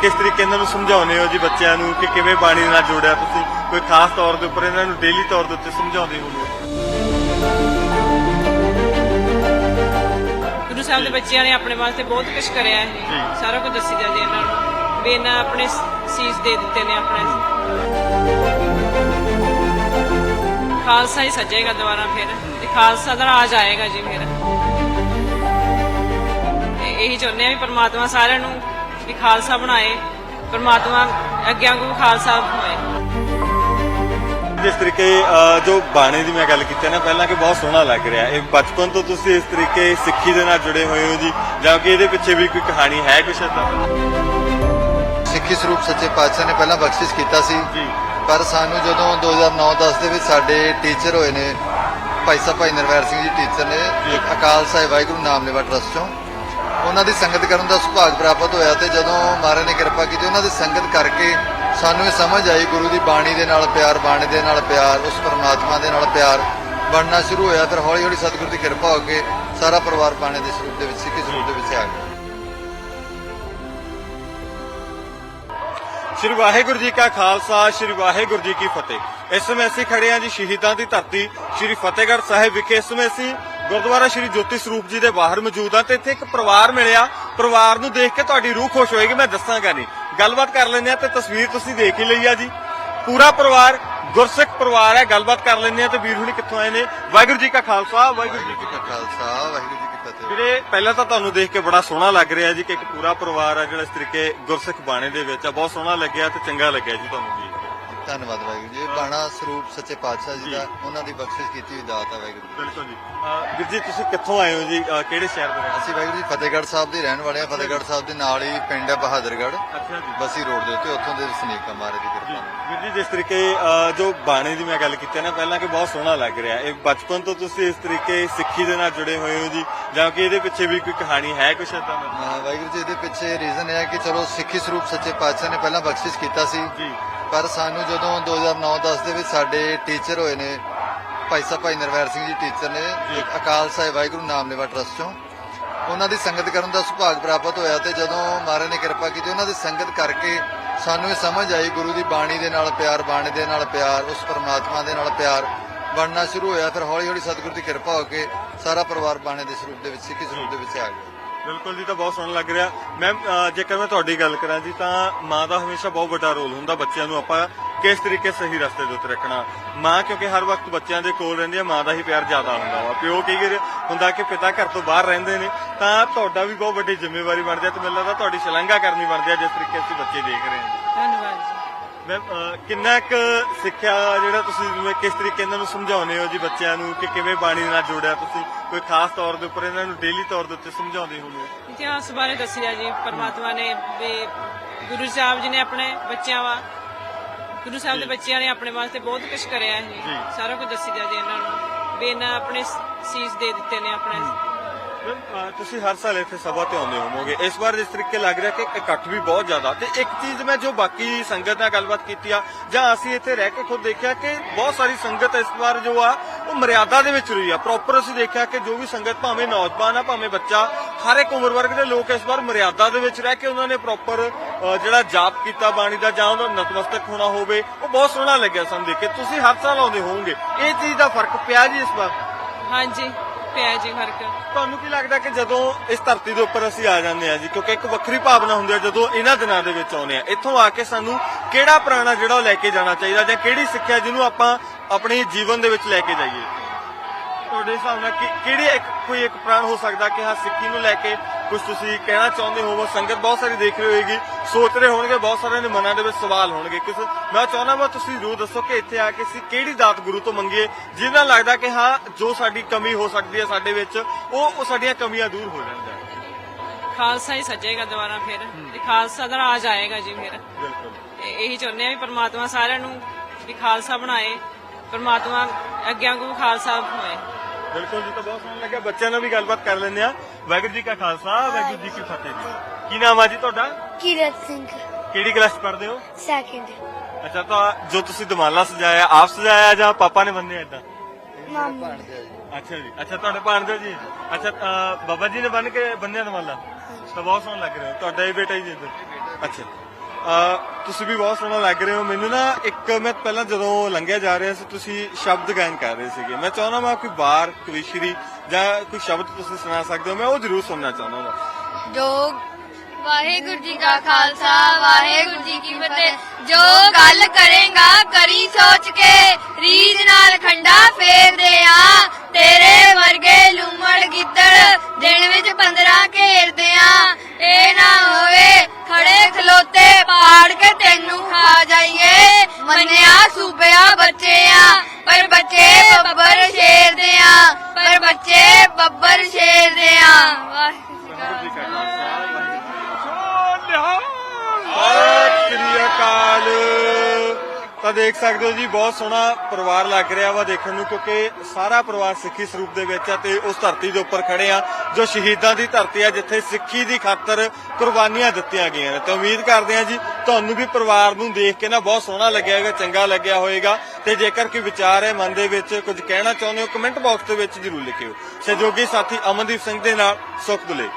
ਕਿਸ ਤਰੀਕੇ ਇਹਨਾਂ ਨੂੰ ਸਮਝਾਉਂਦੇ ਹੋ ਜੀ ਬੱਚਿਆਂ ਨੂੰ ਕਿ ਕਿਵੇਂ ਬਾਣੀ ਨਾਲ ਜੋੜਿਆ ਤੁਸੀਂ? ਕੋਈ ਖਾਸ ਤੌਰ ਦੇ ਉੱਪਰ ਇਹਨਾਂ ਨੂੰ ਡੇਲੀ ਤੌਰ ਦੇ ਉੱਤੇ ਸਮਝਾਉਂਦੇ ਹੋ ਗੁਰੂ ਸਾਹਿਬ ਦੇ ਬੱਚਿਆਂ ਨੇ ਆਪਣੇ ਵਾਸਤੇ ਬਹੁਤ ਕੁਝ ਕਰਿਆ। ਹੈ। ਸਾਰਾ ਕੁਝ ਦੱਸੀ ਜਾਂਦੇ ਇਹਨਾਂ ਨੂੰ। ਵੀ ਇਹਨਾਂ ਆਪਣੇ ਸੀਸ ਦੇ ਦਿੱਤੇ ਨੇ ਆਪਣੇ। ਖਾਲਸਾ ਹੀ ਸੱਜੇਗਾ ਦੁਬਾਰਾ ਫਿਰ। ਤੇ ਖਾਲਸਾ ਦਾ ਰਾਜ ਆਏਗਾ ਜੀ ਫਿਰ। ਇਹੀ ਚਾਹੁੰਦੇ ਆ ਵੀ ਪ੍ਰਮਾਤਮਾ ਸਾਰਿਆਂ ਨੂੰ ਵੀ ਖਾਲਸਾ ਬਣਾਏ ਪ੍ਰਮਾਤਮਾ ਅੱਗੇ ਵਾਂਗੂ ਖਾਲਸਾ ਹੋਏ। ਜਿਸ ਤਰੀਕੇ ਜੋ ਬਾਣੇ ਦੀ ਮੈਂ ਗੱਲ ਕੀਤੀ ਹੈ ਨਾ ਪਹਿਲਾਂ ਕਿ ਬਹੁਤ ਸੋਹਣਾ ਲੱਗ ਰਿਹਾ ਇਹ ਬਚਪਨ ਤੋਂ ਤੁਸੀਂ ਇਸ ਤਰੀਕੇ ਸਿੱਖੀ ਦੇ ਨਾਲ ਜੁੜੇ ਹੋਏ ਹੋ ਜੀ ਜਾਂ ਕਿ ਇਹਦੇ ਪਿੱਛੇ ਵੀ ਕੋਈ ਕਹਾਣੀ ਹੈ ਕੁਛ ਏਦਾਂ? ਸਿੱਖੀ ਸਰੂਪ ਸੱਚੇ ਪਾਤਸ਼ਾਹ ਨੇ ਪਹਿਲਾਂ ਬਖਸ਼ਿਸ਼ ਕੀਤਾ ਸੀ। ਜੀ। ਪਰ ਸਾਨੂੰ ਜਦੋਂ 2009-10 ਦੇ ਵਿੱਚ ਸਾਡੇ ਟੀਚਰ ਹੋਏ ਨੇ ਭਾਈ ਸਾਹਿਬ ਭਾਈ ਨਰਵੈਰ ਸਿੰਘ ਜੀ ਟੀਚਰ ਨੇ ਇੱਕ ਅਕਾਲ ਸਾਹਿਬ ਵਾਹਿਗੁਰੂ ਨਾਮਲੇਵਾ ਟਰਸਟ ਚੋਂ। ਉਹਨਾਂ ਦੀ ਸੰਗਤ ਕਰਨ ਦਾ ਸੁਭਾਗ ਪ੍ਰਾਪਤ ਹੋਇਆ ਤੇ ਜਦੋਂ ਮਹਾਰਾਜ ਨੇ ਕਿਰਪਾ ਕੀਤੀ, ਉਹਨਾਂ ਦੀ ਸੰਗਤ ਕਰਕੇ ਸਾਨੂੰ ਇਹ ਸਮਝ ਆਈ ਗੁਰੂ ਦੀ ਬਾਣੀ ਦੇ ਨਾਲ ਪਿਆਰ, ਬਾਣੀ ਦੇ ਨਾਲ ਪਿਆਰ, ਉਸ ਪਰਮਾਤਮਾ ਦੇ ਨਾਲ ਪਿਆਰ ਬਣਨਾ ਸ਼ੁਰੂ ਹੋਇਆ ਫਿਰ ਹੌਲੀ ਹੌਲੀ ਸਤਿਗੁਰੂ ਦੀ ਕਿਰਪਾ ਹੋ ਕੇ ਸਾਰਾ ਪਰਿਵਾਰ ਬਾਣੀ ਦੇ ਸਰੂਪ ਦੇ ਵਿੱਚ, ਸਿੱਖੀ ਸਰੂਪ ਦੇ ਵਿੱਚ ਆ ਗਿਆ। ਸ਼੍ਰੀ ਵਾਹਿਗੁਰੂ ਜੀ ਕਾ ਖਾਲਸਾ, ਸ਼੍ਰੀ ਵਾਹਿਗੁਰੂ ਜੀ ਕੀ ਫਤਿਹ। ਇਸ ਸਮੇਂ ਅਸੀਂ ਖੜੇ ਹਾਂ ਜੀ ਸ਼ਹੀਦਾਂ ਦੀ ਧਰਤੀ, ਸ਼੍ਰੀ ਫਤਿਹਗੜ੍ਹ ਸਾਹਿਬ ਵਿਖੇ। ਇਸ ਸਮੇਂ ਅਸੀਂ ਗੁਰਦੁਆਰਾ ਸ਼੍ਰੀ ਜੋਤੀ ਸਰੂਪ ਜੀ ਦੇ ਬਾਹਰ ਮੌਜੂਦ ਹਾਂ ਤੇ ਇੱਥੇ ਇੱਕ ਪਰਿਵਾਰ ਮਿਲਿਆ। ਪਰਿਵਾਰ ਨੂੰ ਦੇਖ ਕੇ ਤੁਹਾਡੀ ਰੂਹ ਖੁਸ਼ ਹੋਏਗੀ ਮੈਂ ਦੱਸਾਂਗਾ ਨਹੀਂ। ਗੱਲਬਾਤ ਕਰ ਲੈਂਦੇ ਆ ਤੇ ਤਸਵੀਰ ਤੁਸੀਂ ਦੇਖ ਹੀ ਲਈ ਆ ਜੀ। ਪੂਰਾ ਪਰਿਵਾਰ ਗੁਰਸਿੱਖ ਪਰਿਵਾਰ ਹੈ ਗੱਲਬਾਤ ਕਰ ਲੈਂਦੇ ਆ ਤੇ ਵੀਰ ਹੁਣੀ ਕਿੱਥੋਂ ਆਏ ਨੇ? ਵਾਹਿਗੁਰੂ ਜੀ ਕਾ ਖਾਲਸਾ ਵਾਹਿਗੁਰੂ ਜੀ ਕੀ ਜੀ ਖਾਲਸਾ ਵਾਹਿਗੁਰੂ ਜੀ ਕੀ ਫਤਿਹ। ਵੀਰੇ ਪਹਿਲਾਂ ਤਾਂ ਤੁਹਾਨੂੰ ਦੇਖ ਕੇ ਬੜਾ ਸੋਹਣਾ ਲੱਗ ਰਿਹਾ ਜੀ ਕਿ ਇੱਕ ਪੂਰਾ ਪਰਿਵਾਰ ਆ ਜਿਹੜਾ ਇਸ ਤਰੀਕੇ ਗੁਰਸਿੱਖ ਬਾਣੇ ਦੇ ਵਿੱਚ ਆ। ਬਹੁਤ ਸੋਹਣਾ ਲੱਗਿਆ ਤੇ ਚੰਗਾ ਲੱਗਿਆ ਜੀ ਤੁਹਾਨੂੰ ਕੇ ਧੰਨਵਾਦ ਵਾਹਿਗੁਰੂ ਜੀ। ਇਹ ਬਾਣਾ ਸਰੂਪ ਸੱਚੇ ਪਾਤਸ਼ਾਹ ਜੀ ਦਾ ਉਹਨਾਂ ਦੀ ਬਖਸ਼ਿਸ਼ ਕੀਤੀ ਹੋਈ ਦਾਤ ਹੈ ਵਾਹਿਗੁਰੂ ਬਿਲਕੁਲ ਜੀ। ਵੀਰ ਜੀ ਤੁਸੀਂ ਕਿੱਥੋਂ ਆਏ ਹੋ ਜੀ? ਕਿਹੜੇ ਸ਼ਹਿਰ ਰਹਿਣ ਅਸੀਂ ਵਾਹਿਗੁਰੂ ਜੀ ਫਤਿਹਗੜ੍ਹ ਸਾਹਿਬ ਦੇ ਰਹਿਣ ਵਾਲੇ ਆ ਫਤਿਹਗੜ੍ਹ ਸਾਹਿਬ ਦੇ ਨਾਲ ਹੀ ਪਿੰਡ ਹੈ ਬਹਾਦਰਗੜ੍ਹ। ਅੱਛਾ ਜੀ। ਬਸੀ ਰੋਡ ਦੇ ਉੱਤੇ ਉੱਥੋਂ ਦੇ ਵਸਨੀਕ ਆ ਮਹਾਰਾਜ ਦੀ ਕਿਰਪਾ ਵੀਰ ਜੀ ਜਿਸ ਤਰੀਕੇ ਜੋ ਬਾਣੇ ਦੀ ਮੈਂ ਗੱਲ ਕੀਤੀ ਨਾ ਪਹਿਲਾਂ ਕਿ ਬਹੁਤ ਸੋਹਣਾ ਲੱਗ ਰਿਹਾ। ਇਹ ਬਚਪਨ ਤੋਂ ਤੁਸੀਂ ਇਸ ਤਰੀਕੇ ਸਿੱਖੀ ਦੇ ਨਾਲ ਜੁੜੇ ਹੋਏ ਹੋ ਜੀ ਜਾਂ ਕਿ ਇਹਦੇ ਪਿੱਛੇ ਵੀ ਕੋਈ ਕਹਾਣੀ ਹੈ ਕੁਛ ਏਦਾਂ ਦਾ? ਵਾਹਿਗੁਰੂ ਜੀ ਇਹਦੇ ਪਿੱਛੇ ਰੀਜ਼ਨ ਹੈ ਕਿ ਚਲੋ ਸਿੱਖੀ ਸਰੂਪ ਸੱਚੇ ਪਾਤਸ਼ਾਹ ਨੇ ਪਹਿਲਾਂ ਬਖਸ਼ਿਸ਼ ਕੀਤਾ ਸੀ। ਜੀ। ਪਰ ਸਾਨੂੰ ਜਦੋਂ 2009-10 ਦੇ ਵਿੱਚ ਸਾਡੇ ਟੀਚਰ ਹੋਏ ਨੇ ਭਾਈ ਸਾਹਿਬ ਭਾਈ ਨਰਵੈਰ ਸਿੰਘ ਜੀ ਟੀਚਰ ਨੇ ਇੱਕ ਅਕਾਲ ਸਾਹਿਬ ਵਾਹਿਗੁਰੂ ਨਾਮਲੇਵਾ ਟਰਸਟ ਚੋਂ। ਉਹਨਾਂ ਦੀ ਸੰਗਤ ਕਰਨ ਦਾ ਸੁਭਾਗ ਪ੍ਰਾਪਤ ਹੋਇਆ ਤੇ ਜਦੋਂ ਮਹਾਰਾਜ ਨੇ ਕਿਰਪਾ ਕੀਤੀ ਉਹਨਾਂ ਦੀ ਸੰਗਤ ਕਰਕੇ ਸਾਨੂੰ ਇਹ ਸਮਝ ਆਈ ਗੁਰੂ ਦੀ ਬਾਣੀ ਦੇ ਨਾਲ ਪਿਆਰ ਬਾਣੀ ਦੇ ਨਾਲ ਪਿਆਰ ਉਸ ਪਰਮਾਤਮਾ ਦੇ ਨਾਲ ਪਿਆਰ ਬਣਨਾ ਸ਼ੁਰੂ ਹੋਇਆ ਫਿਰ ਹੌਲੀ ਹੌਲੀ ਸਤਿਗੁਰੂ ਦੀ ਕਿਰਪਾ ਹੋ ਕੇ ਸਾਰਾ ਪਰਿਵਾਰ ਬਾਣੀ ਦੇ ਸਰੂਪ ਦੇ ਵਿੱਚ ਸਿੱਖੀ ਸਰੂਪ ਦੇ ਵਿੱਚ ਆ ਗਿਆ। ਬਿਲਕੁਲ ਜੀ, ਤਾਂ ਬਹੁਤ ਸੋਹਣਾ ਲੱਗ ਰਿਹਾ। ਮੈਮ ਜੇਕਰ ਮੈਂ ਤੁਹਾਡੀ ਗੱਲ ਕਰਾਂ ਜੀ, ਤਾਂ ਮਾਂ ਦਾ ਹਮੇਸ਼ਾ ਬਹੁਤ ਵੱਡਾ ਰੋਲ ਹੁੰਦਾ ਬੱਚਿਆਂ ਨੂੰ ਆਪਾਂ ਕਿਸ ਤਰੀਕੇ ਸਹੀ ਰਸਤੇ ਦੇ ਉੱਤੇ ਰੱਖਣਾ। ਮਾਂ, ਕਿਉਂਕਿ ਹਰ ਵਕਤ ਬੱਚਿਆਂ ਦੇ ਕੋਲ ਰਹਿੰਦੀ ਹੈ, ਮਾਂ ਦਾ ਹੀ ਪਿਆਰ ਜ਼ਿਆਦਾ ਹੁੰਦਾ ਵਾ। ਪਿਓ ਕੀ ਹੁੰਦਾ ਕਿ ਪਿਤਾ ਘਰ ਤੋਂ ਬਾਹਰ ਰਹਿੰਦੇ ਨੇ, ਤਾਂ ਤੁਹਾਡਾ ਵੀ ਬਹੁਤ ਵੱਡੀ ਜ਼ਿੰਮੇਵਾਰੀ ਬਣਦੀ ਹੈ ਤੇ ਮੈਨੂੰ ਲੱਗਦਾ ਤੁਹਾਡੀ ਸ਼ਲਾਘਾ ਕਰਨੀ ਬਣਦੀ ਹੈ, ਜਿਸ ਤਰੀਕੇ ਅਸੀਂ ਬੱਚੇ ਦੇਖ ਰਹੇ ਹਾਂ ਧੰਨਵਾਦ ਜੀ ਅਹ ਕਿੰਨਾ ਕੁ ਸਿੱਖਿਆ ਜਿਹੜਾ ਤੁਸੀਂ ਜਿਵੇਂ ਕਿਸ ਤਰੀਕੇ ਇਹਨਾਂ ਨੂੰ ਸਮਝਾਉਂਦੇ ਹੋ ਜੀ ਬੱਚਿਆਂ ਨੂੰ ਕਿ ਕਿਵੇਂ ਬਾਣੀ ਨਾਲ ਜੋੜਿਆ ਤੁਸੀਂ? ਕੋਈ ਖਾਸ ਤੌਰ ਦੇ ਉੱਪਰ ਇਹਨਾਂ ਨੂੰ ਡੇਲੀ ਤੌਰ ਦੇ ਉੱਤੇ ਸਮਝਾਉਂਦੇ ਹੋ ਇਤਿਹਾਸ ਬਾਰੇ ਦੱਸਿਆ ਜੀ ਪਰਮਾਤਮਾ ਨੇ ਵੀ ਗੁਰੂ ਸਾਹਿਬ ਜੀ ਨੇ ਆਪਣੇ ਬੱਚਿਆਂ ਵਾ ਗੁਰੂ ਸਾਹਿਬ ਦੇ ਬੱਚਿਆਂ ਨੇ ਆਪਣੇ ਵਾਸਤੇ ਬਹੁਤ ਕੁਝ ਕਰਿਆ ਹੈ। ਜੀ। ਸਾਰਾ ਕੁਝ ਦੱਸੀ ਜਾਂਦੇ ਇਹਨਾਂ ਨੂੰ ਵੀ ਇਹਨਾਂ ਆਪਣੇ ਸੀਸ ਦੇ ਦਿੱਤੇ ਨੇ ਆਪਣੇ। ਤੁਸੀਂ ਹਰ ਸਾਲ ਇੱਥੇ ਸਭਾ ਤੇ ਆਉਂਦੇ ਹੋਵੋਗੇ। ਇਸ ਵਾਰ ਇਸ ਤਰੀਕੇ ਲੱਗ ਰਿਹਾ ਕਿ ਇਕੱਠ ਵੀ ਬਹੁਤ ਜ਼ਿਆਦਾ। ਤੇ ਇੱਕ ਚੀਜ਼ ਮੈਂ ਜੋ ਬਾਕੀ ਸੰਗਤ ਨਾਲ ਗੱਲਬਾਤ ਕੀਤੀ ਆ, ਜਾਂ ਅਸੀਂ ਇੱਥੇ ਰਹਿ ਕੇ ਖੁਦ ਦੇਖਿਆ ਕਿ ਬਹੁਤ ਸਾਰੀ ਸੰਗਤ ਇਸ ਵਾਰ ਜੋ ਆ, ਉਹ ਮਰਿਆਦਾ ਦੇ ਵਿੱਚ ਰਹੀ ਆ। ਪ੍ਰੋਪਰ ਅਸੀਂ ਦੇਖਿਆ ਕਿ ਜੋ ਵੀ ਸੰਗਤ ਭਾਵੇਂ ਨੌਜਵਾਨ ਆ, ਭਾਵੇਂ ਬੱਚਾ, ਹਰ ਇੱਕ ਉਮਰ ਵਰਗ ਦੇ ਲੋਕ ਇਸ ਵਾਰ ਮਰਿਆਦਾ ਦੇ ਵਿੱਚ ਰਹਿ ਕੇ ਉਹਨਾਂ ਨੇ ਪ੍ਰੋਪਰ ਜਿਹੜਾ ਜਾਪ ਕੀਤਾ ਬਾਣੀ ਦਾ, ਜਾਂ ਉਹਨਾਂ ਦਾ ਨਤਮਸਤਕ ਹੋਣਾ ਹੋਵੇ, ਉਹ ਬਹੁਤ ਸੋਹਣਾ ਲੱਗਿਆ ਸਾਨੂੰ ਦੇਖ ਕੇ। ਤੁਸੀਂ ਹਰ ਸਾਲ ਆਉਂਦੇ ਹੋਵੋਗੇ। ਇਹ ਚੀਜ਼ ਦਾ ਫ਼ਰਕ ਪਿਆ ਜੀ ਇਸ ਵਾਰ? ਹਾਂਜੀ। ਪਿਆ ਜੀ ਫ਼ਰਕ। ਤੁਹਾਨੂੰ ਕੀ ਲੱਗਦਾ ਕਿ ਜਦੋਂ ਇਸ ਧਰਤੀ ਦੇ ਉੱਪਰ ਅਸੀਂ ਆ ਜਾਂਦੇ ਆ ਜੀ, ਕਿਉਂਕਿ ਇੱਕ ਵੱਖਰੀ ਭਾਵਨਾ ਹੁੰਦੀ ਆ ਜਦੋਂ ਇਹਨਾਂ ਦਿਨਾਂ ਦੇ ਵਿੱਚ ਆਉਂਦੇ ਆ ਇੱਥੋਂ ਆ ਕੇ ਸਾਨੂੰ ਕਿਹੜਾ ਪ੍ਰਾਣਾ ਜਿਹੜਾ ਉਹ ਲੈ ਕੇ ਜਾਣਾ ਚਾਹੀਦਾ ਜਾਂ ਕਿਹੜੀ ਸਿੱਖਿਆ ਜਿਹਨੂੰ ਆਪਾਂ ਆਪਣੇ ਜੀਵਨ ਦੇ ਵਿੱਚ ਲੈ ਕੇ ਜਾਈਏ? ਤੁਹਾਡੇ ਹਿਸਾਬ ਨਾਲ ਕਿ- ਕਿਹੜੀ ਇੱਕ, ਕੋਈ ਇੱਕ ਪ੍ਰਾਣ ਹੋ ਸਕਦਾ ਕਿ ਹਾਂ ਸਿੱਖੀ ਨੂੰ ਲੈ ਕੇ ਕੁਝ ਤੁਸੀਂ ਕਹਿਣਾ ਚਾਹੁੰਦੇ ਹੋਵੋ ਸੰਗਤ ਬਹੁਤ ਸਾਰੀ ਦੇਖ ਰਹੀ ਹੋਏਗੀ ਸੋਚ ਰਹੇ ਹੋਣਗੇ ਬਹੁਤ ਸਾਰਿਆਂ ਦੇ ਮਨਾਂ ਦੇ ਵਿੱਚ ਸਵਾਲ ਹੋਣਗੇ। ਕਿਸ ਮੈਂ ਚਾਹੁੰਦਾ ਮੈਂ ਤੁਸੀਂ ਜ਼ਰੂਰ ਦੱਸੋ ਕਿ ਇੱਥੇ ਆ ਕੇ ਅਸੀਂ ਕਿਹੜੀ ਦਾਤ ਗੁਰੂ ਤੋਂ ਮੰਗੀਏ ਜਿਹਦੇ ਨਾਲ ਲੱਗਦਾ ਕਿ ਹਾਂ ਜੋ ਸਾਡੀ ਕਮੀ ਹੋ ਸਕਦੀ ਹੈ ਸਾਡੇ ਵਿੱਚ ਉਹ ਉਹ ਸਾਡੀਆਂ ਕਮੀਆਂ ਦੂਰ ਹੋ ਜਾਣ ਖਾਲਸਾ ਹੀ ਸੱਜੇਗਾ ਦੁਬਾਰਾ ਫਿਰ ਤੇ ਖਾਲਸਾ ਦਾ ਰਾਜ ਆਏਗਾ ਜੀ ਫਿਰ। ਬਿਲਕੁਲ। ਇਹੀ ਚਾਹੁੰਦੇ ਆ ਵੀ ਪ੍ਰਮਾਤਮਾ ਸਾਰਿਆਂ ਨੂੰ ਵੀ ਖਾਲਸਾ ਬਣਾਏ ਪ੍ਰਮਾਤਮਾ ਅੱਗੇ ਵਾਂਗੂ ਖਾਲਸਾ ਹੋਏ। ਬਿਲਕੁਲ ਜੀ ਤਾਂ ਬਹੁਤ ਸੋਹਣਾ ਲੱਗਿਆ। ਬੱਚਿਆਂ ਨਾਲ ਵੀ ਗੱਲਬਾਤ ਕਰ ਲੈਂਦੇ ਆ ਵਾਹਿਗੁਰੂ ਜੀ ਕਾ ਖਾਲਸਾ ਵਾਹਿਗੁਰੂ ਜੀ ਕੀ ਫਤਿਹ ਜੀ। ਕੀ ਨਾਮ ਆ ਜੀ ਤੁਹਾਡਾ? ਕੀਰਤ ਸਿੰਘ। ਕਿਹੜੀ ਕਲਾਸ ਪੜ੍ਹਦੇ ਹੋ? ਸੈਕਿੰਡ ਅੱਛਾ ਤਾਂ ਜੋ ਤੁਸੀਂ ਦਮਾਲਾ ਸਜਾਇਆ ਆਪ ਸਜਾਇਆ ਜਾਂ ਪਾਪਾ ਨੇ ਬੰਨਿਆ ਇਦਾਂ ਮਾਮੂ ਅੱਛਾ ਜੀ ਅੱਛਾ ਤੁਹਾਡੇ ਭਾਣਜਾ ਜੀ। ਅੱਛਾ ਤਾਂ ਬਾਬਾ ਜੀ ਨੇ ਬੰਨ ਕੇ ਬੰਨਿਆ ਦਮਾਲਾ? ਤਾਂ ਬਹੁਤ ਸੋਹਣਾ ਲੱਗ ਰਿਹਾ। ਤੁਹਾਡਾ ਇਹ ਬੇਟਾ ਹੀ ਜੀ ਇੱਧਰ। ਅੱਛਾ। ਤੁਸੀਂ ਵੀ ਬਹੁਤ ਸੋਹਣਾ ਲੱਗ ਰਹੇ ਹੋ। ਮੈਨੂੰ ਨਾ ਇੱਕ ਮੈਂ ਪਹਿਲਾਂ ਜਦੋਂ ਲੰਘਿਆ ਜਾ ਰਿਹਾ ਸੀ, ਤੁਸੀਂ ਸ਼ਬਦ ਗਾਇਨ ਕਰ ਰਹੇ ਸੀਗੇ। ਮੈਂ ਚਾਹੁੰਦਾ ਮੈਂ ਕੋਈ ਬਾਰ ਕਵਿਸ਼ਰੀ ਜਾਂ ਕੋਈ ਸ਼ਬਦ ਤੁਸੀਂ ਸੁਣਾ ਸਕਦੇ ਹੋ। ਮੈਂ ਉਹ ਜ਼ਰੂਰ ਸੁਣਨਾ ਚਾਹੁੰਦਾ ਹਾਂ ਜੋ ਵਾਹਿਗੁਰੂ ਜੀ ਕਾ ਖਾਲਸਾ, ਵਾਹਿਗੁਰੂ ਜੀ ਕੀ ਫਤਿਹ। ਜੋ ਗੱਲ ਕਰੇਗਾ, ਕਰੀ ਸੋਚ ਕੇ। ਰੀਝ ਨਾਲ ਖੰਡਾ ਫੇਰਦੇ ਆ ਤੇਰੇ ਤਾਂ ਦੇਖ ਸਕਦੇ ਹੋ ਜੀ, ਬਹੁਤ ਸੋਹਣਾ ਪਰਿਵਾਰ ਲੱਗ ਰਿਹਾ ਵਾ ਦੇਖਣ ਨੂੰ, ਕਿਉਂਕਿ ਸਾਰਾ ਪਰਿਵਾਰ ਸਿੱਖੀ ਸਰੂਪ ਦੇ ਵਿੱਚ ਆ ਤੇ ਉਸ ਧਰਤੀ ਦੇ ਉੱਪਰ ਖੜੇ ਆ, ਜੋ ਸ਼ਹੀਦਾਂ ਦੀ ਧਰਤੀ ਆ, ਜਿੱਥੇ ਸਿੱਖੀ ਦੀ ਖਾਤਰ ਕੁਰਬਾਨੀਆਂ ਦਿੱਤੀਆਂ ਗਈਆਂ ਨੇ। ਤੇ ਉਮੀਦ ਕਰਦੇ ਆ ਜੀ, ਤੁਹਾਨੂੰ ਵੀ ਪਰਿਵਾਰ ਨੂੰ ਦੇਖ ਕੇ ਨਾ ਬਹੁਤ ਸੋਹਣਾ ਲੱਗਿਆ ਹੋਵੇਗਾ ਚੰਗਾ ਲੱਗਿਆ ਹੋਵੇਗਾ ਤੇ ਜੇਕਰ ਕੋਈ ਵਿਚਾਰ ਹੈ ਮਨ ਦੇ ਵਿੱਚ, ਕੁਝ ਕਹਿਣਾ ਚਾਹੁੰਦੇ ਹੋ, ਕਮੈਂਟ ਬਾਕਸ ਦੇ ਵਿੱਚ ਜਰੂਰ ਲਿਖਿਓ। ਸਹਿਯੋਗੀ ਸਾਥੀ ਅਮਨਦੀਪ ਸਿੰਘ ਦੇ ਨਾਲ ਸੁਖ ਦੁਲੇ